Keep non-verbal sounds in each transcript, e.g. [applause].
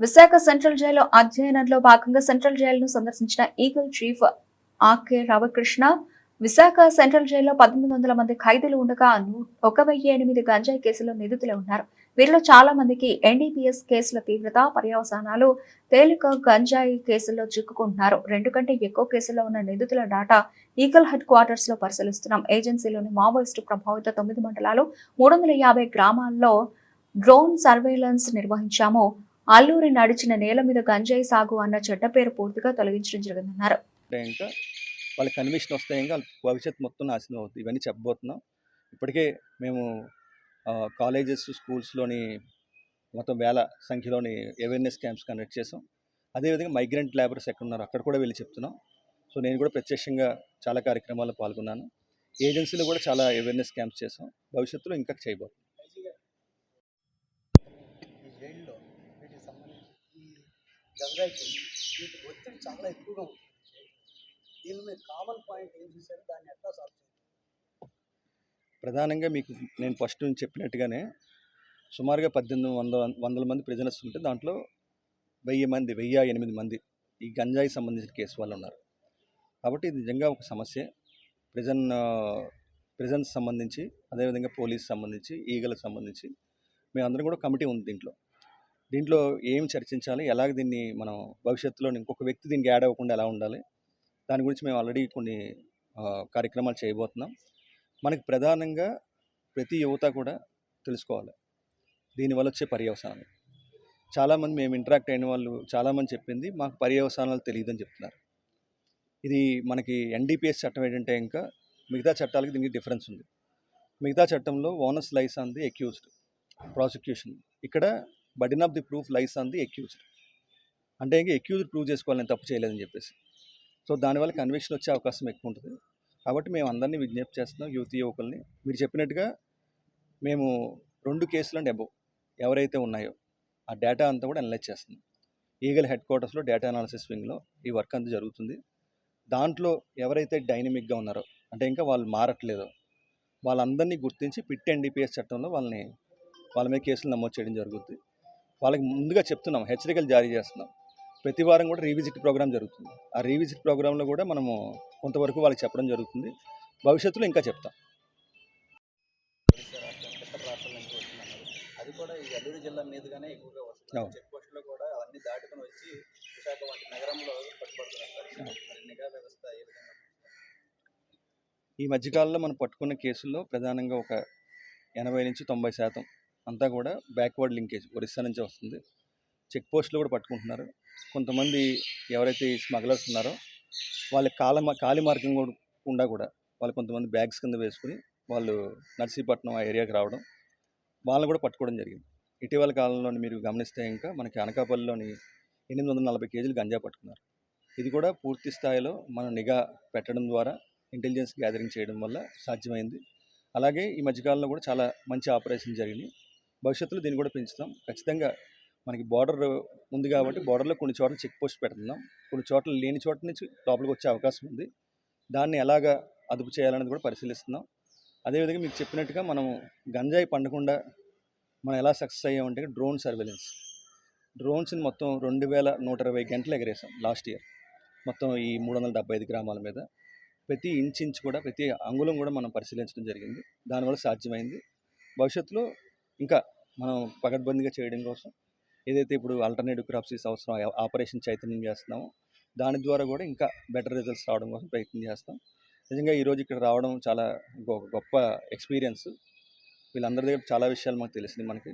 Visakha central jail అధ్యయనంలో భాగంగా central జైలును సందర్శించిన Eagle chief R K Ramakrishna Visakha central జైల్లో పద్దెనిమిది వందల మంది ఖైదీలు ఉండగా ఒక వెయ్యి ఎనిమిది గంజాయి కేసులో నిధులు ఉన్నారు. వీరిలో చాలా మందికి ఎన్డీపీఎస్ కేసుల తీవ్రత పర్యవసానాలు తేలిక గంజాయి కేసుల్లో చిక్కుకుంటున్నారు. రెండు కంటే ఎక్కువ కేసుల్లో ఉన్న నిధుల డాటా ఈగల్ హెడ్ క్వార్టర్స్లో పరిశీలిస్తున్నాం. ఏజెన్సీలోని మావోయిస్టు ప్రభావిత తొమ్మిది మండలాలు మూడు వందల యాభై గ్రామాల్లో డ్రోన్ సర్వేలెన్స్ నిర్వహించాము. అల్లూరి నడిచిన నేల మీద గంజాయి సాగు అన్న చెడ్డ పేరు పూర్తిగా తొలగించడం జరిగిందన్నారు. ఇంకా వాళ్ళకి కన్విషన్ వస్తే ఇంకా భవిష్యత్తు మొత్తం నాశనం అవుతుంది. ఇవన్నీ చెప్పబోతున్నాం. ఇప్పటికే మేము కాలేజెస్ స్కూల్స్లోని మొత్తం వేల సంఖ్యలోని అవేర్నెస్ క్యాంప్స్ కండక్ట్ చేసాం. అదేవిధంగా మైగ్రెంట్ లేబర్స్ ఎక్కడ ఉన్నారో అక్కడ కూడా వెళ్ళి చెప్తున్నాం. సో నేను కూడా ప్రత్యక్షంగా చాలా కార్యక్రమాల్లో పాల్గొన్నాను. ఏజెన్సీలో కూడా చాలా అవేర్నెస్ క్యాంప్స్ చేసాం. భవిష్యత్తులో ఇంకా చేయబోతున్నాం ఈ జైల్లో వీటికి సంబంధించి ఈ గంగాయి అయిపోయింది. వీటి ఒత్తిడి చాలా ఎక్కువగా ఉంది. దీని మీద కామన్ పాయింట్ ఏం చూసారు దాన్ని ఎట్లా సాల్వ్ చేయాలి? ప్రధానంగా మీకు నేను ఫస్ట్ నుంచి చెప్పినట్టుగానే సుమారుగా పద్దెనిమిది వందల వందల మంది ప్రిజనర్స్ ఉంటే దాంట్లో వెయ్యి మంది వెయ్యి ఎనిమిది మంది ఈ గంజాయి సంబంధించిన కేసు వాళ్ళు ఉన్నారు. కాబట్టి ఇది నిజంగా ఒక సమస్య. ప్రజన్ ప్రజెన్స్ సంబంధించి అదేవిధంగా పోలీస్ సంబంధించి ఈగలకు సంబంధించి మేమందరం కూడా కమిటీ ఉంది దీంట్లో. దీంట్లో ఏం చర్చించాలి? ఎలాగ దీన్ని మనం భవిష్యత్తులో ఇంకొక వ్యక్తి దీనికి యాడ్ అవ్వకుండా ఎలా ఉండాలి? దాని గురించి మేము ఆల్రెడీ కొన్ని కార్యక్రమాలు చేయబోతున్నాం. మనకి ప్రధానంగా ప్రతి యువత కూడా తెలుసుకోవాలి. దీనివల్ల వచ్చే పర్యవసానాలు చాలామంది మేము ఇంటరాక్ట్ అయిన వాళ్ళు చాలామంది చెప్పింది మాకు పర్యవసానాలు తెలియదని చెప్తున్నారు. ఇది మనకి ఎన్డీపీఎస్ చట్టం ఏంటంటే ఇంకా మిగతా చట్టాలకి దీనికి డిఫరెన్స్ ఉంది. మిగతా చట్టంలో onus lies on the accused prosecution. ఇక్కడ burden of the proof lies on the accused అంటే ఇంకా అక్యూజ్డ్ ప్రూవ్ చేసుకోవాలి నేను తప్పు చేయలేదని చెప్పేసి. సో దానివల్ల కన్విక్షన్ వచ్చే అవకాశం ఎక్కువ ఉంటుంది. కాబట్టి మేము అందరినీ విజ్ఞప్తి చేస్తున్నాం యువతి యువకుల్ని. మీరు చెప్పినట్టుగా మేము రెండు కేసులు అబౌవ్ ఎవరైతే ఉన్నాయో ఆ డేటా అంతా కూడా అనలైజ్ చేస్తున్నాం. ఈగల్ హెడ్ క్వార్టర్స్లో డేటా అనాలిసిస్ వింగ్లో ఈ వర్క్ అంతా జరుగుతుంది. దాంట్లో ఎవరైతే డైనమిక్గా ఉన్నారో అంటే ఇంకా వాళ్ళు మారట్లేదో వాళ్ళందరినీ గుర్తించి పిట్ ఎన్డీపీఎస్ చట్టంలో వాళ్ళని వాళ్ళ మీద కేసులు నమోదు చేయడం జరుగుతుంది వాళ్ళకి ముందుగా చెప్తున్నాం హెచ్చరికలు జారీ చేస్తున్నాం. ప్రతి వారం కూడా రీవిజిట్ ప్రోగ్రామ్ జరుగుతుంది. ఆ రీవిజిట్ ప్రోగ్రాంలో కూడా మనము కొంతవరకు వాళ్ళకి చెప్పడం జరుగుతుంది. భవిష్యత్తులో ఇంకా చెప్తాం. అది కూడా ఈ అల్లూరు జిల్లా మీదుగానే ఎక్కువగా వస్తుంది. అవును. చెక్ పోస్టులో కూడా అవన్నీ దాటుకొని వచ్చి విశాఖ వంటి నగరంలో పట్టుబడుతున్నారు. నిఘా వ్యవస్థ ఈ మధ్యకాలంలో మనం పట్టుకున్న కేసుల్లో ప్రధానంగా ఒక ఎనభై నుంచి తొంభై శాతం అంతా కూడా బ్యాక్వర్డ్ లింకేజ్ ఒరిస్సా నుంచి వస్తుంది. చెక్ పోస్టులు కూడా పట్టుకుంటున్నారు. కొంతమంది ఎవరైతే స్మగ్లర్స్ ఉన్నారో వాళ్ళ కాల కాలి మార్గం కూడా గుండా కూడా వాళ్ళు కొంతమంది బ్యాగ్స్ కింద వేసుకుని వాళ్ళు నర్సీపట్నం ఆ ఏరియాకి రావడం వాళ్ళని కూడా పట్టుకోవడం జరిగింది. ఇటీవల కాలంలో మీరు గమనిస్తే ఇంకా మనకి అనకాపల్లిలోని ఎనిమిది వందల నలభై కేజీలు గంజా పట్టుకున్నారు. ఇది కూడా పూర్తి స్థాయిలో మనం నిఘా పెట్టడం ద్వారా ఇంటెలిజెన్స్ గ్యాదరింగ్ చేయడం వల్ల సాధ్యమైంది. అలాగే ఈ మధ్యకాలంలో కూడా చాలా మంచి ఆపరేషన్ జరిగినాయి. భవిష్యత్తులో దీన్ని కూడా పెంచుతాం. ఖచ్చితంగా మనకి బార్డర్ ఉంది కాబట్టి బార్డర్లో కొన్ని చోట్ల చెక్ పోస్ట్ పెడుతున్నాం. కొన్ని చోట్ల లేని చోట నుంచి లోపలికి వచ్చే అవకాశం ఉంది. దాన్ని ఎలాగా అదుపు చేయాలనేది కూడా పరిశీలిస్తున్నాం. అదేవిధంగా మీకు చెప్పినట్టుగా మనం గంజాయి పండకుండా మనం ఎలా సక్సెస్ అయ్యామంటే డ్రోన్ సర్వేలెన్స్. డ్రోన్స్ని మొత్తం రెండు వేల నూట ఇరవై గంటలు ఎగరేసాం లాస్ట్ ఇయర్. మొత్తం ఈ మూడు వందల డెబ్బై ఐదు గ్రామాల మీద. ప్రతి ఇంచ్ ఇంచ్ కూడా ప్రతి అంగుళం కూడా మనం పరిశీలించడం జరిగింది. దానివల్ల సాధ్యమైంది. భవిష్యత్తులో ఇంకా మనం పకడ్బందీగా చేయడం కోసం ఏదైతే ఇప్పుడు ఆల్టర్నేటివ్ క్రాప్సీస్ అవసరం ఆపరేషన్ చైతన్యం చేస్తున్నామో దాని ద్వారా కూడా ఇంకా బెటర్ రిజల్ట్స్ రావడం కోసం ప్రయత్నం చేస్తాం. నిజంగా ఈరోజు ఇక్కడ రావడం చాలా గొ- గొప్ప ఎక్స్పీరియన్స్ వీళ్ళందరి దగ్గర చాలా విషయాలు మాకు తెలిసింది మనకి.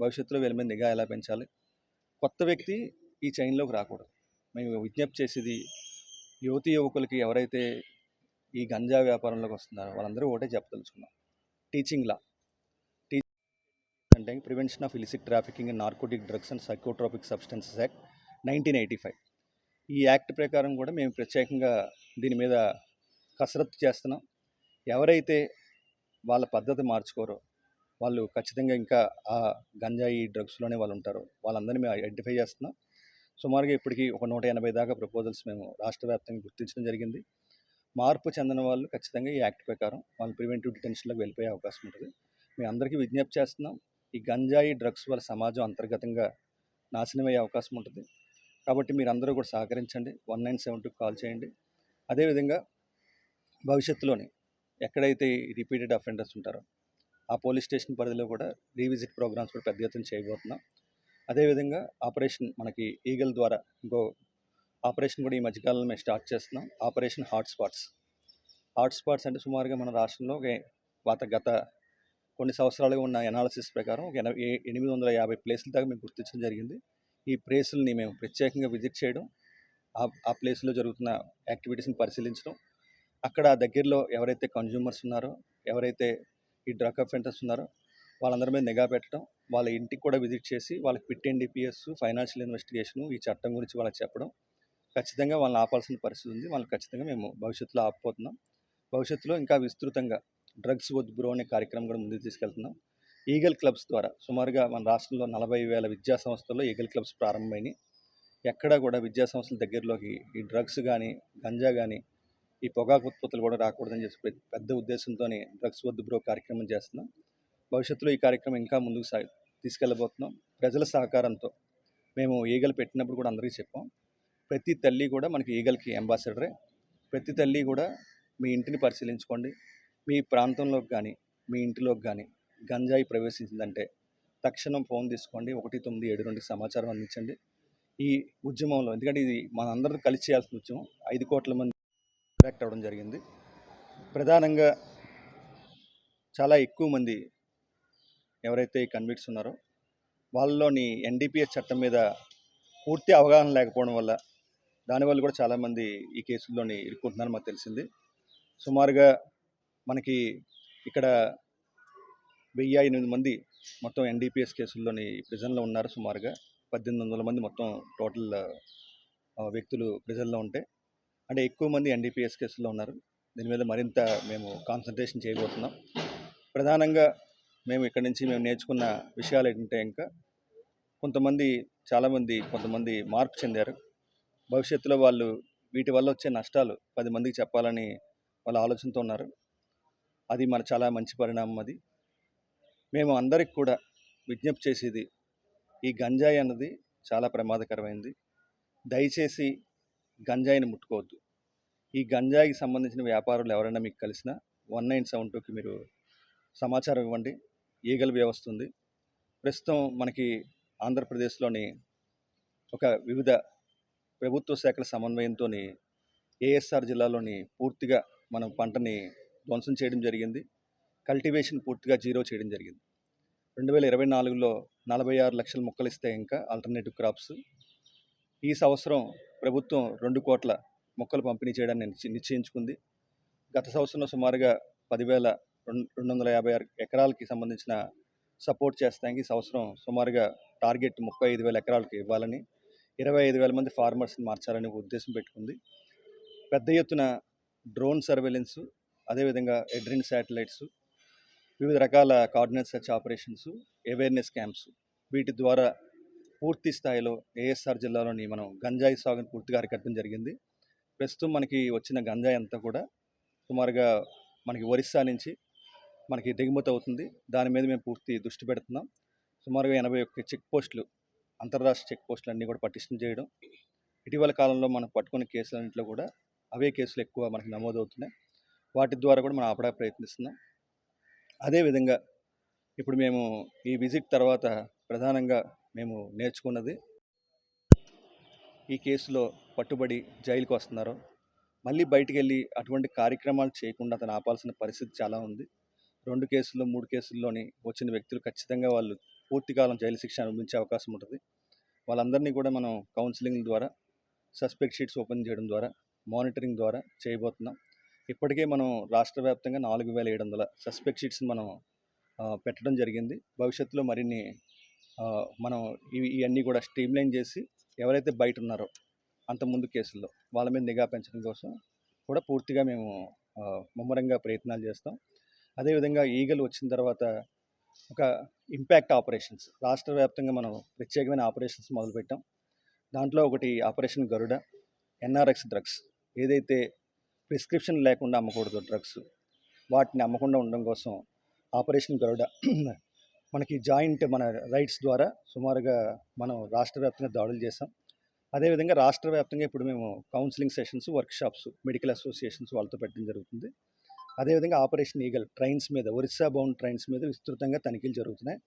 భవిష్యత్తులో వీళ్ళ మీద నిఘా ఎలా పెంచాలి? కొత్త వ్యక్తి ఈ చైన్లోకి రాకూడదు. మేము విజ్ఞప్తి చేసేది యువతి యువకులకి ఎవరైతే ఈ గంజా వ్యాపారంలోకి వస్తున్నారో వాళ్ళందరూ ఒకటే చెప్పదలుచుకున్నాం. టీచింగ్ లా అంటే prevention of illicit trafficking and narcotic drugs and psychotropic substances act nineteen eighty five ఈ యాక్ట్ ప్రకారం కూడా మేము ప్రత్యేకంగా దీని మీద కసరత్తు చేస్తున్నాం. ఎవరైతే వాళ్ళ పద్ధతి మార్చుకోరో వాళ్ళు ఖచ్చితంగా ఇంకా ఆ గంజాయి డ్రగ్స్లోనే వాళ్ళు ఉంటారో. వాళ్ళందరినీ మేము ఐడెంటిఫై చేస్తున్నాం. సుమారుగా ఇప్పటికీ ఒక నూట ఎనభై దాకా ప్రపోజల్స్ మేము రాష్ట్ర వ్యాప్తంగా గుర్తించడం జరిగింది. మార్పు చెందిన వాళ్ళు ఖచ్చితంగా ఈ యాక్ట్ ప్రకారం వాళ్ళు ప్రివెంటివ్ డిటెన్షన్లోకి వెళ్ళిపోయే అవకాశం ఉంటుంది. మేము అందరికీ విజ్ఞప్తి చేస్తున్నాం. ఈ గంజాయి డ్రగ్స్ వల్ల సమాజం అంతర్గతంగా నాశనం అయ్యే అవకాశం ఉంటుంది. కాబట్టి మీరు అందరూ కూడా సహకరించండి. One nine seven two call చేయండి. అదేవిధంగా భవిష్యత్తులోని ఎక్కడైతే రిపీటెడ్ అఫెండర్స్ ఉంటారో ఆ పోలీస్ స్టేషన్ పరిధిలో కూడా రీవిజిట్ ప్రోగ్రామ్స్ కూడా పెద్ద ఎత్తున చేయబోతున్నాం. అదేవిధంగా ఆపరేషన్ మనకి ఈగల్ ద్వారా ఇంకో ఆపరేషన్ కూడా ఈ మధ్యకాలంలో మేము స్టార్ట్ చేస్తున్నాం. Operation hotspots spots. స్పాట్స్ అంటే సుమారుగా మన రాష్ట్రంలో ఒక గత కొన్ని సంవత్సరాలుగా ఉన్న ఎనాలిసిస్ ప్రకారం ఒక ఎనభై ఎనిమిది వందల యాభై ప్లేసుల దాకా మేము గుర్తించడం జరిగింది. ఈ ప్లేసులని మేము ప్రత్యేకంగా విజిట్ చేయడం ఆ ప్లేస్లో జరుగుతున్న యాక్టివిటీస్ని పరిశీలించడం. అక్కడ దగ్గరలో ఎవరైతే కన్జ్యూమర్స్ ఉన్నారో ఎవరైతే ఈ డ్రగ్ అఫెంటర్స్ ఉన్నారో వాళ్ళందరి మీద నిఘా పెట్టడం వాళ్ళ ఇంటికి కూడా విజిట్ చేసి వాళ్ళకి పిట్ ఎన్డీపీఎస్ ఫైనాన్షియల్ ఇన్వెస్టిగేషన్ ఈ చట్టం గురించి వాళ్ళకి చెప్పడం. ఖచ్చితంగా వాళ్ళని ఆపాల్సిన పరిస్థితి ఉంది. వాళ్ళని ఖచ్చితంగా మేము భవిష్యత్తులో ఆపపోతున్నాం భవిష్యత్తులో ఇంకా విస్తృతంగా డ్రగ్స్ వద్దు బ్రో అనే కార్యక్రమం కూడా ముందుకు తీసుకెళ్తున్నాం. ఈగల్ క్లబ్స్ ద్వారా సుమారుగా మన రాష్ట్రంలో నలభై వేల విద్యా సంస్థల్లో ఈగల్ క్లబ్స్ ప్రారంభమైనాయి. ఎక్కడా కూడా విద్యా సంస్థల దగ్గరలోకి ఈ డ్రగ్స్ కానీ గంజా కానీ ఈ పొగాకు ఉత్పత్తులు కూడా రాకూడదని చెప్పి పెద్ద- పెద్ద ఉద్దేశంతో డ్రగ్స్ వద్దు బ్రో కార్యక్రమం చేస్తున్నాం. భవిష్యత్తులో ఈ కార్యక్రమం ఇంకా ముందుకు సాగి తీసుకెళ్ళబోతున్నాం. ప్రజల సహకారంతో మేము ఈగలు పెట్టినప్పుడు కూడా అందరికీ చెప్పాం. ప్రతి తల్లి కూడా మనకి ఈగల్కి అంబాసిడరే. ప్రతి తల్లి కూడా మీ ఇంటిని పరిశీలించుకోండి. మీ ప్రాంతంలోకి కానీ మీ ఇంటిలోకి కానీ గంజాయి ప్రవేశించిందంటే తక్షణం ఫోన్ తీసుకోండి. ఒకటి తొమ్మిది ఏడు రెండుకి సమాచారం అందించండి. ఈ ఉద్యమంలో ఎందుకంటే ఇది మనందరం కలిసి చేయాల్సిన ఉద్యమం. ఐదు కోట్ల మంది అట్రాక్ట్ అవ్వడం జరిగింది. ప్రధానంగా చాలా ఎక్కువ మంది ఎవరైతే ఈ కన్విక్ట్స్ ఉన్నారో వాళ్ళలోని ఎన్డీపీఎస్ చట్టం మీద పూర్తి అవగాహన లేకపోవడం వల్ల దానివల్ల కూడా చాలామంది ఈ కేసుల్లోని ఇరుక్కుంటున్నారని మాకు తెలిసింది. సుమారుగా మనకి ఇక్కడ వెయ్యి ఎనిమిది మంది మొత్తం ఎన్డీపీఎస్ కేసుల్లోని ప్రిజన్లో ఉన్నారు సుమారుగా. పద్దెనిమిది వందల మంది మొత్తం టోటల్ వ్యక్తులు ప్రిజన్లో ఉంటే అంటే ఎక్కువ మంది ఎన్డీపీఎస్ కేసుల్లో ఉన్నారు. దీని మీద మరింత మేము కాన్సన్ట్రేషన్ చేయబోతున్నాం. ప్రధానంగా మేము ఇక్కడి నుంచి మేము నేర్చుకున్న విషయాలు ఏంటంటే ఇంకా కొంతమంది చాలామంది కొంతమంది మార్పు చెందారు. భవిష్యత్తులో వాళ్ళు వీటి వల్ల వచ్చే నష్టాలు పది మందికి చెప్పాలని వాళ్ళ ఆలోచనతో ఉన్నారు. అది మన చాలా మంచి పరిణామం అది. మేము అందరికి కూడా విజ్ఞప్తి చేసేది ఈ గంజాయి అన్నది చాలా ప్రమాదకరమైంది. దయచేసి గంజాయిని ముట్టుకోవద్దు. ఈ గంజాయికి సంబంధించిన వ్యాపారులు ఎవరైనా మీకు కలిసినా వన్ నైన్ సెవెన్ టూకి మీరు సమాచారం ఇవ్వండి. ఈగల వ్యవస్థ ఉంది. ప్రస్తుతం మనకి ఆంధ్రప్రదేశ్లోని ఒక వివిధ ప్రభుత్వ శాఖల సమన్వయంతో ఏఎస్ఆర్ జిల్లాలోని పూర్తిగా మనం పంటని ధ్వంసం చేయడం జరిగింది. కల్టివేషన్ పూర్తిగా జీరో చేయడం జరిగింది. రెండు వేల ఇరవై నాలుగులో నలభై ఆరు లక్షల మొక్కలు ఇస్తే ఇంకా ఆల్టర్నేటివ్ క్రాప్స్. ఈ సంవత్సరం ప్రభుత్వం రెండు కోట్ల మొక్కలు పంపిణీ చేయడాన్ని నిశ్చయించుకుంది. గత సంవత్సరంలో సుమారుగా పదివేల రెండు రెండు వందల యాభై ఆరు ఎకరాలకి సంబంధించిన సపోర్ట్ చేస్తానికి ఈ సంవత్సరం సుమారుగా టార్గెట్ ముప్పై ఐదు వేల ఎకరాలకి ఇవ్వాలని ఇరవై ఐదు వేల మంది ఫార్మర్స్ని మార్చాలని ఉద్దేశం పెట్టుకుంది. పెద్ద ఎత్తున డ్రోన్ సర్వేలెన్స్ అదేవిధంగా ఎడ్రిన్ శాటిలైట్స్ వివిధ రకాల coordinate search operations awareness camps వీటి ద్వారా పూర్తి స్థాయిలో ఏఎస్ఆర్ జిల్లాలోని మనం గంజాయి సాగును పూర్తిగా అరికట్టడం జరిగింది. ప్రస్తుతం మనకి వచ్చిన గంజాయి అంతా కూడా సుమారుగా మనకి ఒరిస్సా నుంచి మనకి దిగుమతి అవుతుంది. దాని మీద మేము పూర్తి దృష్టి పెడుతున్నాం. సుమారుగా ఎనభై ఒక్క చెక్ పోస్టులు అంతర్రాష్ట్ర చెక్ పోస్టులు అన్నీ కూడా పటిష్టం చేయడం. ఇటీవల కాలంలో మనం పట్టుకున్న కేసులన్నింటిలో కూడా అవే కేసులు ఎక్కువ మనకి నమోదవుతున్నాయి. వాటి ద్వారా కూడా మనం ఆపడానికి ప్రయత్నిస్తున్నాం. అదేవిధంగా ఇప్పుడు మేము ఈ విజిట్ తర్వాత ప్రధానంగా మేము నేర్చుకున్నది ఈ కేసులో పట్టుబడి జైలుకు వస్తున్నారు. మళ్ళీ బయటికి వెళ్ళి అటువంటి కార్యక్రమాలు చేయకుండా అతను ఆపాల్సిన పరిస్థితి చాలా ఉంది. రెండు కేసుల్లో మూడు కేసుల్లోని వచ్చిన వ్యక్తులు ఖచ్చితంగా వాళ్ళు పూర్తికాలం జైలు శిక్ష అనుభవించే అవకాశం ఉంటుంది. వాళ్ళందరినీ కూడా మనం కౌన్సిలింగ్ ద్వారా సస్పెక్ట్ షీట్స్ ఓపెన్ చేయడం ద్వారా మానిటరింగ్ ద్వారా చేయబోతున్నాం. ఇప్పటికే మనం రాష్ట్ర వ్యాప్తంగా నాలుగు వేల ఏడు వందల సస్పెక్ట్ షీట్స్ని మనం పెట్టడం జరిగింది. భవిష్యత్తులో మరిన్ని మనం ఇవి ఇవన్నీ కూడా స్ట్రీమ్లైన్ చేసి ఎవరైతే బయట ఉన్నారో అంతకుముందు కేసుల్లో వాళ్ళ మీద నిఘా పెంచడం కోసం కూడా పూర్తిగా మేము ముమ్మరంగా ప్రయత్నాలు చేస్తాం. అదేవిధంగా ఈగలు వచ్చిన తర్వాత ఒక ఇంపాక్ట్ ఆపరేషన్స్ రాష్ట్ర వ్యాప్తంగా మనం ప్రత్యేకమైన ఆపరేషన్స్ మొదలుపెట్టాం. దాంట్లో ఒకటి operation Garuda N R X drugs ఏదైతే ప్రిస్క్రిప్షన్ లేకుండా అమ్మకూడదు డ్రగ్స్. వాటిని అమ్మకుండా ఉండడం కోసం ఆపరేషన్ గరుడ [clears throat] మనకి జాయింట్ మన రైట్స్ ద్వారా సుమారుగా మనం రాష్ట్ర వ్యాప్తంగా దాడులు చేసాం అదేవిధంగా రాష్ట్ర వ్యాప్తంగా ఇప్పుడు మేము counselling sessions workshops medical associations వాళ్ళతో పెట్టడం జరుగుతుంది. అదేవిధంగా ఆపరేషన్ ఈగల్ ట్రైన్స్ మీద ఒరిస్సా బౌండ్ ట్రైన్స్ మీద విస్తృతంగా తనిఖీలు జరుగుతున్నాయి.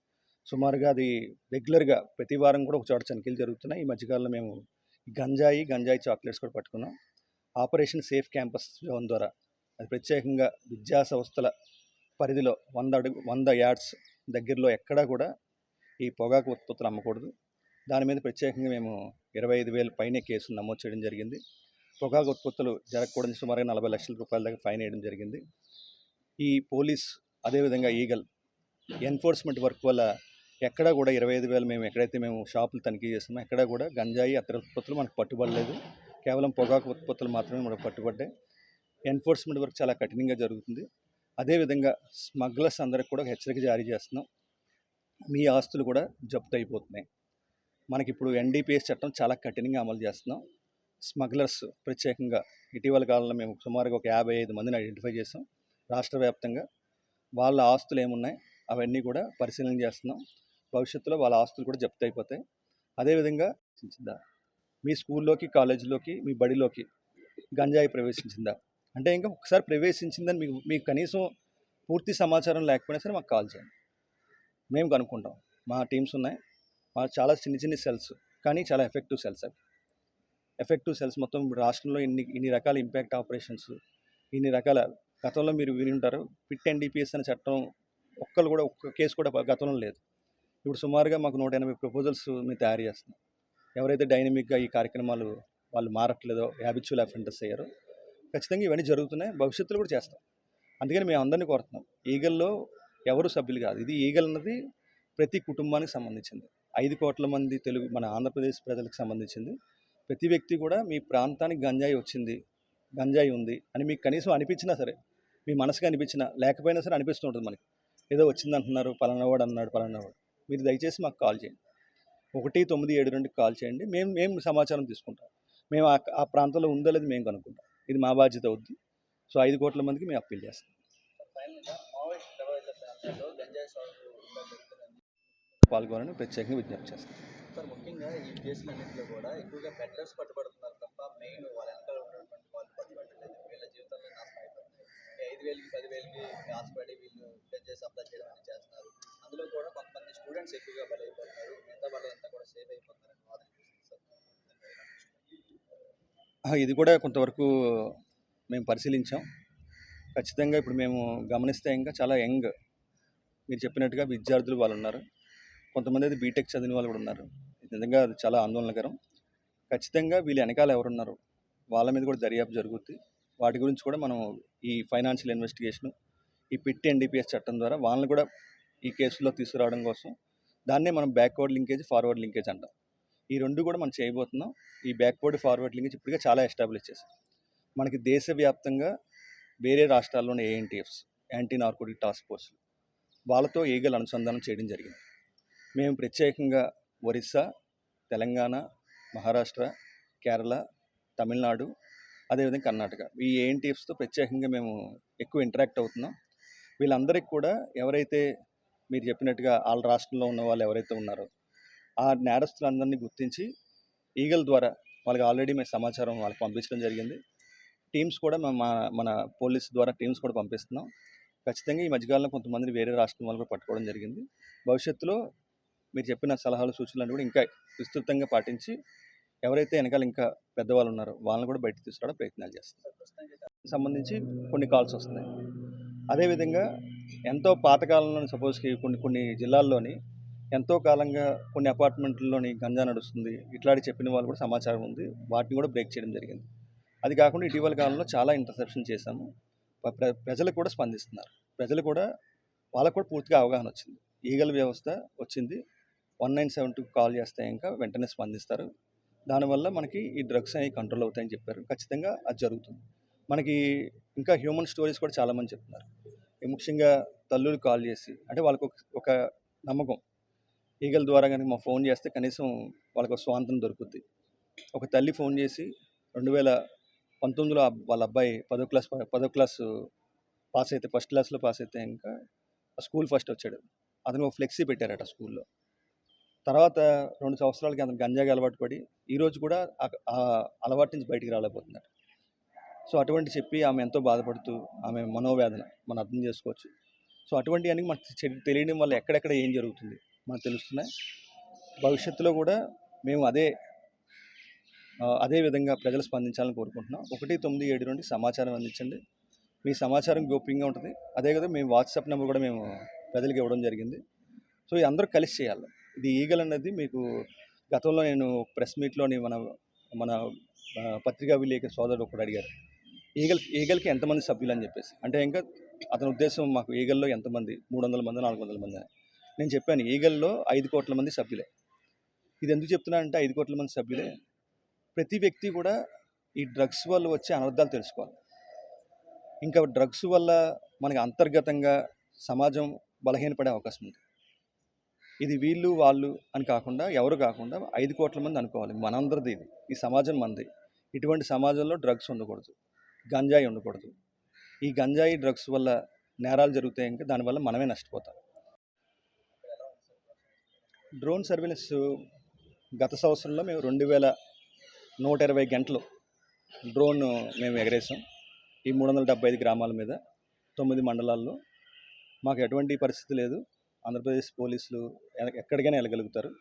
సుమారుగా అది రెగ్యులర్గా ప్రతి వారం కూడా ఒక చోట తనిఖీలు జరుగుతున్నాయి. ఈ మధ్యకాలంలో మేము గంజాయి గంజాయి చాక్లెట్స్ కూడా పట్టుకున్నాం. ఆపరేషన్ సేఫ్ క్యాంపస్ జోన్ ద్వారా. అది ప్రత్యేకంగా విద్యా సంస్థల పరిధిలో వంద అడుగు వంద యార్డ్స్ దగ్గరలో ఎక్కడా కూడా ఈ పొగాకు ఉత్పత్తులు అమ్మకూడదు. దాని మీద ప్రత్యేకంగా మేము ఇరవై ఐదు వేల పైనే కేసులు నమోదు చేయడం జరిగింది. పొగాకు ఉత్పత్తులు జరగకూడని సుమారుగా నలభై లక్షల రూపాయల దాకా ఫైన్ వేయడం జరిగింది. ఈ పోలీస్ అదేవిధంగా ఈగల్ ఎన్ఫోర్స్మెంట్ వర్క్ వల్ల ఎక్కడా కూడా ఇరవై ఐదు వేలు మేము ఎక్కడైతే మేము షాపులు తనిఖీ చేస్తామో ఎక్కడా కూడా గంజాయి అతర ఉత్పత్తులు మనకు పట్టుబడలేదు. కేవలం పొగాకు ఉత్పత్తులు మాత్రమే మనకు పట్టుబడ్డాయి. ఎన్ఫోర్స్మెంట్ వర్క్ చాలా కఠినంగా జరుగుతుంది. అదేవిధంగా స్మగ్లర్స్ అందరికి కూడా హెచ్చరిక జారీ చేస్తున్నాం. మీ ఆస్తులు కూడా జప్తు అయిపోతున్నాయి. మనకి ఇప్పుడు ఎన్డీపీఎస్ చట్టం చాలా కఠినంగా అమలు చేస్తున్నాం. స్మగ్లర్స్ ప్రత్యేకంగా ఇటీవల కాలంలో మేము సుమారుగా ఒక యాభై ఐదు మందిని ఐడెంటిఫై చేసాం రాష్ట్ర వ్యాప్తంగా వాళ్ళ ఆస్తులు ఏమున్నాయి అవన్నీ కూడా పరిశీలన చేస్తున్నాం. భవిష్యత్తులో వాళ్ళ ఆస్తులు కూడా జప్తు అయిపోతాయి. అదేవిధంగా మీ స్కూల్లోకి కాలేజీలోకి మీ బడిలోకి గంజాయి ప్రవేశించిందా? అంటే ఇంకా ఒకసారి ప్రవేశించిందని మీకు మీకు కనీసం పూర్తి సమాచారం లేకపోయినా సరే మాకు కాల్ చేయండి. మేము కనుక్కుంటాం. మా టీమ్స్ ఉన్నాయి. మా చాలా చిన్న చిన్న సెల్స్ కానీ చాలా ఎఫెక్టివ్ సెల్స్ అవి. ఎఫెక్టివ్ సెల్స్ మొత్తం రాష్ట్రంలో ఇన్ని ఇన్ని రకాల ఇంపాక్ట్ ఆపరేషన్స్ ఇన్ని రకాల గతంలో మీరు విని ఉంటారు పిట్ ఎన్డీపీఎస్ అనే చట్టం ఒక్కరు కూడా ఒక్క కేసు కూడా గతంలో లేదు. ఇప్పుడు సుమారుగా మాకు నూట ఎనభై ప్రపోజల్స్ మేము తయారు చేస్తున్నాం. ఎవరైతే డైనమిక్గా ఈ కార్యక్రమాలు వాళ్ళు మారట్లేదో హ్యాబిచువల్ అఫెండర్స్ అయ్యారో ఖచ్చితంగా ఇవన్నీ జరుగుతున్నాయి. భవిష్యత్తులో కూడా చేస్తాం. అందుకని మేము అందరినీ కోరుతున్నాం. ఈగల్లో ఎవరు సభ్యులు కాదు. ఇది ఈగల్ అన్నది ప్రతి కుటుంబానికి సంబంధించింది. ఐదు కోట్ల మంది తెలుగు మన ఆంధ్రప్రదేశ్ ప్రజలకు సంబంధించింది. ప్రతి వ్యక్తి కూడా మీ ప్రాంతానికి గంజాయి వచ్చింది గంజాయి ఉంది అని మీకు కనీసం అనిపించినా సరే మీ మనసుకు అనిపించినా లేకపోయినా సరే అనిపిస్తుంటుంది మనకి. ఏదో వచ్చింది అంటున్నారు పలానావాడు అన్నాడు పలానావాడు మీరు దయచేసి మాకు కాల్ చేయండి. ఒకటి తొమ్మిది ఏడు రెండుకి కాల్ చేయండి. మేము మేము సమాచారం తీసుకుంటాం. మేము ఆ ఆ ప్రాంతంలో ఉందో లేదో మేము కనుక్కుంటాం. ఇది మా బాధ్యత అవుద్ది. సో ఐదు కోట్ల మందికి మేము అప్పీల్ చేస్తాం. ఫైనల్గా మావోయిస్ట్ పాల్గొనాలని ప్రత్యేకంగా విజ్ఞప్తి చేస్తాం. సార్ ముఖ్యంగా ఈ కేసులన్నింటిలో కూడా ఎక్కువగా పెడ్లర్స్ పట్టుబడుతున్నారు తప్ప మెయిన్ వాళ్ళ వెనకాల ఉన్నటువంటి వాళ్ళు పట్టుబట్టలేదు. వీళ్ళ జీవితాల్లో నాశనం అయిపోతున్నాయి ఐదు వేలకి పదివేలకి ఆశపడి వీళ్ళు గంజాయి సప్లై చేయడం అనేది చేస్తున్నారు. అందులో కూడా కొంతమంది స్టూడెంట్స్ ఎక్కువగా బలైపోతున్నారు మిగతా వాళ్ళంతా కూడా సేవ్ అయిపోతున్నారని వాదన చేస్తుంది సార్ ఆ, ఇది కూడా కొంతవరకు మేము పరిశీలించాం. ఖచ్చితంగా ఇప్పుడు మేము గమనిస్తే ఇంకా చాలా యంగ్ మీరు చెప్పినట్టుగా విద్యార్థులు వాళ్ళు ఉన్నారు. కొంతమంది అయితే బీటెక్ చదివిన వాళ్ళు కూడా ఉన్నారు. నిజంగా అది చాలా ఆందోళనకరం. ఖచ్చితంగా వీళ్ళు వెనకాల ఎవరున్నారు? వాళ్ళ మీద కూడా దర్యాప్తు జరుగుద్ది. వాటి గురించి కూడా మనం ఈ ఫైనాన్షియల్ ఇన్వెస్టిగేషన్ ఈ పిట్ ఎన్డీపీఎస్ చట్టం ద్వారా వాళ్ళని కూడా ఈ కేసులో తీసుకురావడం కోసం దాన్నే మనం బ్యాక్వర్డ్ లింకేజ్ ఫార్వర్డ్ లింకేజ్ అంటాం. ఈ రెండు కూడా మనం చేయబోతున్నాం. ఈ బ్యాక్వర్డ్ ఫార్వర్డ్ లింకేజ్ ఇప్పటికే చాలా ఎస్టాబ్లిష్ చేశాం మనకి దేశవ్యాప్తంగా వేరే రాష్ట్రాల్లోని ఏఎన్టీఎఫ్స్ యాంటీ నార్కోటిక్ టాస్క్ ఫోర్స్లు వాళ్ళతో ఈగలు అనుసంధానం చేయడం జరిగింది. మేము ప్రత్యేకంగా ఒరిస్సా తెలంగాణ మహారాష్ట్ర కేరళ తమిళనాడు అదేవిధంగా కర్ణాటక ఈ ఏఎన్టీఎఫ్స్తో ప్రత్యేకంగా మేము ఎక్కువ ఇంటరాక్ట్ అవుతున్నాం. వీళ్ళందరికీ కూడా ఎవరైతే మీరు చెప్పినట్టుగా వాళ్ళ రాష్ట్రంలో ఉన్న వాళ్ళు ఎవరైతే ఉన్నారో ఆ నేరస్తులందరినీ గుర్తించి ఈగల్ ద్వారా వాళ్ళకి ఆల్రెడీ మేము సమాచారం వాళ్ళకి పంపించడం జరిగింది. టీమ్స్ కూడా మేము మన- మన పోలీస్ ద్వారా టీమ్స్ కూడా పంపిస్తున్నాం. ఖచ్చితంగా ఈ మధ్యకాలంలో కొంతమందిని వేరే రాష్ట్రం వాళ్ళు కూడా పట్టుకోవడం జరిగింది. భవిష్యత్తులో మీరు చెప్పిన సలహాలు సూచనలు కూడా ఇంకా విస్తృతంగా పాటించి ఎవరైతే వెనకాల ఇంకా పెద్దవాళ్ళు ఉన్నారో వాళ్ళని కూడా బయటకు తీసుకురావడం ప్రయత్నాలు చేస్తున్నారు సంబంధించి కొన్ని కాల్స్ వస్తున్నాయి. అదేవిధంగా ఎంతో పాతకాలంలో సపోజ్కి కొన్ని కొన్ని జిల్లాల్లోని ఎంతో కాలంగా కొన్ని అపార్ట్మెంట్లలోని గంజా నడుస్తుంది. ఇట్లాంటి చెప్పిన వాళ్ళు కూడా సమాచారం ఉంది. వాటిని కూడా బ్రేక్ చేయడం జరిగింది. అది కాకుండా ఇటీవల కాలంలో చాలా ఇంటర్సెప్షన్ చేశాము. ప్ర- ప్రజలు కూడా స్పందిస్తున్నారు. ప్రజలు కూడా వాళ్ళకు కూడా పూర్తిగా అవగాహన వచ్చింది. ఈగల వ్యవస్థ వచ్చింది. One nine seven two call చేస్తే ఇంకా వెంటనే స్పందిస్తారు. దానివల్ల మనకి ఈ డ్రగ్స్ అనేవి కంట్రోల్ అవుతాయని చెప్పారు. ఖచ్చితంగా అది జరుగుతుంది. మనకి ఇంకా హ్యూమన్ స్టోరీస్ కూడా చాలామంది చెప్తున్నారు. ముఖ్యంగా తల్లులు కాల్ చేసి అంటే వాళ్ళకు ఒక- ఒక నమ్మకం. ఈగల ద్వారా కనుక మా ఫోన్ చేస్తే కనీసం వాళ్ళకు స్వాతంత్రం దొరుకుతుంది దొరుకుద్ది. ఒక తల్లి ఫోన్ చేసి రెండు వేల పంతొమ్మిదిలో వాళ్ళ అబ్బాయి పదో క్లాస్ ప- పదో క్లాస్ పాస్ అయితే ఫస్ట్ క్లాస్లో పాస్ అయితే ఇంకా స్కూల్ ఫస్ట్ వచ్చాడు. అతను ఒక ఫ్లెక్సీ పెట్టారట స్కూల్లో. తర్వాత రెండు సంవత్సరాలకి అతను గంజాగా అలవాటు పడి ఈరోజు కూడా ఆ- అలవాటు నుంచి బయటికి రాలేకపోతున్నాడు. సో అటువంటి చెప్పి ఆమె ఎంతో బాధపడుతూ ఆమె మనోవేదన మనం అర్థం చేసుకోవచ్చు. సో అటువంటి అన్ని మనకు తెలియడం వల్ల ఎక్కడెక్కడ ఏం జరుగుతుంది? మనకు తెలుస్తున్నాయి. భవిష్యత్తులో కూడా మేము అదే అదే విధంగా ప్రజలు స్పందించాలని కోరుకుంటున్నాం. ఒకటి తొమ్మిది ఏడు నుండి సమాచారం అందించండి. మీ సమాచారం గోప్యంగా ఉంటుంది. అదే కదా మేము వాట్సాప్ నెంబర్ కూడా మేము ప్రజలకు ఇవ్వడం జరిగింది. సో ఇది అందరూ కలిసి చేయాలి. ఇది ఈగల్ అనేది మీకు గతంలో నేను ప్రెస్ మీట్లోని మన మన పత్రికా విలేకరు సోదరుడు ఒకడు అడిగారు. ఈగల్ ఈగల్కి ఎంతమంది సభ్యులు అని చెప్పేసి. అంటే ఇంకా అతని ఉద్దేశం మాకు ఈగల్లో ఎంతమంది? మూడు వందల మంది నాలుగు వందల మంది అని. నేను చెప్పాను ఈగల్లో ఐదు కోట్ల మంది సభ్యులే. ఇది ఎందుకు చెప్తున్నా అంటే ఐదు కోట్ల మంది సభ్యులే. ప్రతి వ్యక్తి కూడా ఈ డ్రగ్స్ వల్ల వచ్చే అనర్థాలు తెలుసుకోవాలి. ఇంకా డ్రగ్స్ వల్ల మనకి అంతర్గతంగా సమాజం బలహీనపడే అవకాశం ఉంది. ఇది వీళ్ళు వాళ్ళు అని కాకుండా ఎవరు కాకుండా ఐదు కోట్ల మంది అనుకోవాలి. మనందరిది ఇది. ఈ సమాజం మనది. ఇటువంటి సమాజంలో డ్రగ్స్ ఉండకూడదు. గంజాయి ఉండకూడదు. ఈ గంజాయి డ్రగ్స్ వల్ల నేరాలు జరుగుతాయి ఇంకా దానివల్ల మనమే నష్టపోతాం. డ్రోన్ సర్వేలెన్స్ గత సంవత్సరంలో మేము రెండు వేల నూట ఇరవై గంటలు డ్రోన్ మేము ఎగరేసాం. ఈ మూడు వందల డెబ్బై ఐదు గ్రామాల మీద తొమ్మిది మండలాల్లో. మాకు ఎటువంటి పరిస్థితి లేదు. ఆంధ్రప్రదేశ్ పోలీసులు ఎక్కడికైనా వెళ్ళగలుగుతారు.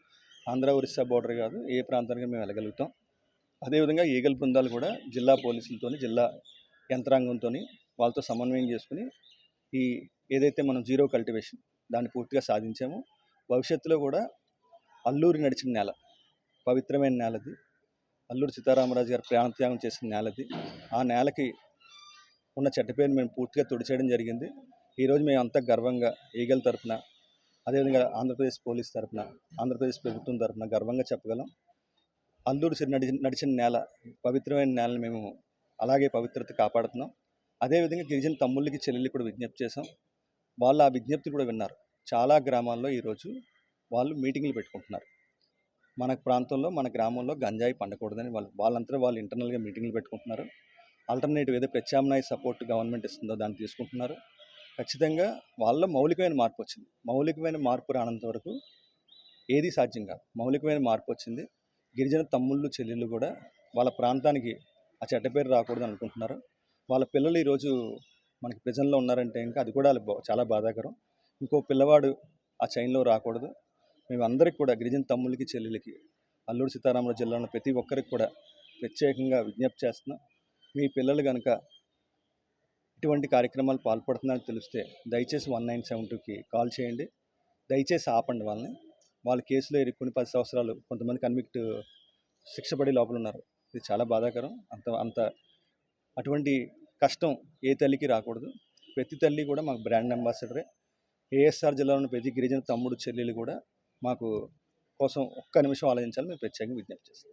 ఆంధ్ర ఒరిస్సా బోర్డర్ కాదు ఏ ప్రాంతానికి మేము వెళ్ళగలుగుతాం. అదేవిధంగా ఈగల్ బృందాలు కూడా జిల్లా పోలీసులతో జిల్లా యంత్రాంగంతో వాళ్ళతో సమన్వయం చేసుకుని ఈ ఏదైతే మనం జీరో కల్టివేషన్ దాన్ని పూర్తిగా సాధించామో భవిష్యత్తులో కూడా అల్లూరి నడిచిన నేల పవిత్రమైన నేలది. అల్లూరి సీతారామరాజు గారు ప్రాణత్యాగం చేసిన నేలది. ఆ నేలకి ఉన్న చెడ్డ మేము పూర్తిగా తుడిచేయడం జరిగింది. ఈరోజు మేము అంతా గర్వంగా ఈగల తరపున అదేవిధంగా ఆంధ్రప్రదేశ్ పోలీస్ తరఫున ఆంధ్రప్రదేశ్ ప్రభుత్వం తరపున గర్వంగా చెప్పగలం. అల్లూరు సి- నడి నడిచిన నేల పవిత్రమైన నేలని మేము అలాగే పవిత్రత కాపాడుతున్నాం. అదేవిధంగా గిరిజన తమ్ముళ్ళకి చెల్లెళ్ళకి కూడా విజ్ఞప్తి చేసాం వాళ్ళు ఆ విజ్ఞప్తి కూడా విన్నారు. చాలా గ్రామాల్లో ఈరోజు వాళ్ళు మీటింగ్లు పెట్టుకుంటున్నారు. మన ప్రాంతంలో మన గ్రామంలో గంజాయి పండకూడదని వాళ్ళు వాళ్ళంతా వాళ్ళు ఇంటర్నల్గా మీటింగ్లు పెట్టుకుంటున్నారు. ఆల్టర్నేటివ్ ఏదో ప్రత్యామ్నాయ సపోర్ట్ గవర్నమెంట్ ఇస్తుందో దాన్ని తీసుకుంటున్నారు. ఖచ్చితంగా వాళ్ళ మౌలికమైన మార్పు వచ్చింది. మౌలికమైన మార్పు రానంత వరకు ఏది సాధ్యం కాదు. మౌలికమైన మార్పు వచ్చింది. గిరిజన తమ్ముళ్ళు చెల్లెళ్ళు కూడా వాళ్ళ ప్రాంతానికి ఆ చెడ్డ పేరు రాకూడదు అనుకుంటున్నారు. వాళ్ళ పిల్లలు ఈరోజు మనకి ప్రజల్లో ఉన్నారంటే ఇంకా అది కూడా చాలా బాధాకరం. ఇంకో పిల్లవాడు ఆ చైన్లో రాకూడదు. మేమందరికి కూడా గిరిజన తమ్ముళ్ళకి చెల్లెలకి అల్లూరు సీతారామరాజు జిల్లాలో ప్రతి ఒక్కరికి కూడా ప్రత్యేకంగా విజ్ఞప్తి చేస్తున్నాం మీ పిల్లలు కనుక ఇటువంటి కార్యక్రమాలు పాల్పడుతున్నారని తెలిస్తే దయచేసి వన్ నైన్ సెవెన్ టూకి కాల్ చేయండి. దయచేసి ఆపండి వాళ్ళని. వాళ్ళ కేసులో ఇరుక్కుని పది సంవత్సరాలు కొంతమంది కన్విక్ట్ శిక్ష పడి లోపల ఉన్నారు. ఇది చాలా బాధాకరం. అంత అంత అటువంటి కష్టం ఏ తల్లికి రాకూడదు. ప్రతి తల్లి కూడా మాకు బ్రాండ్ అంబాసిడరే. ఏఎస్ఆర్ జిల్లాలోని ప్రతి గిరిజన తమ్ముడు చెల్లెలు కూడా మాకు కోసం ఒక్క నిమిషం ఆలోచించాలని మేము ప్రత్యేకంగా విజ్ఞప్తి చేస్తాం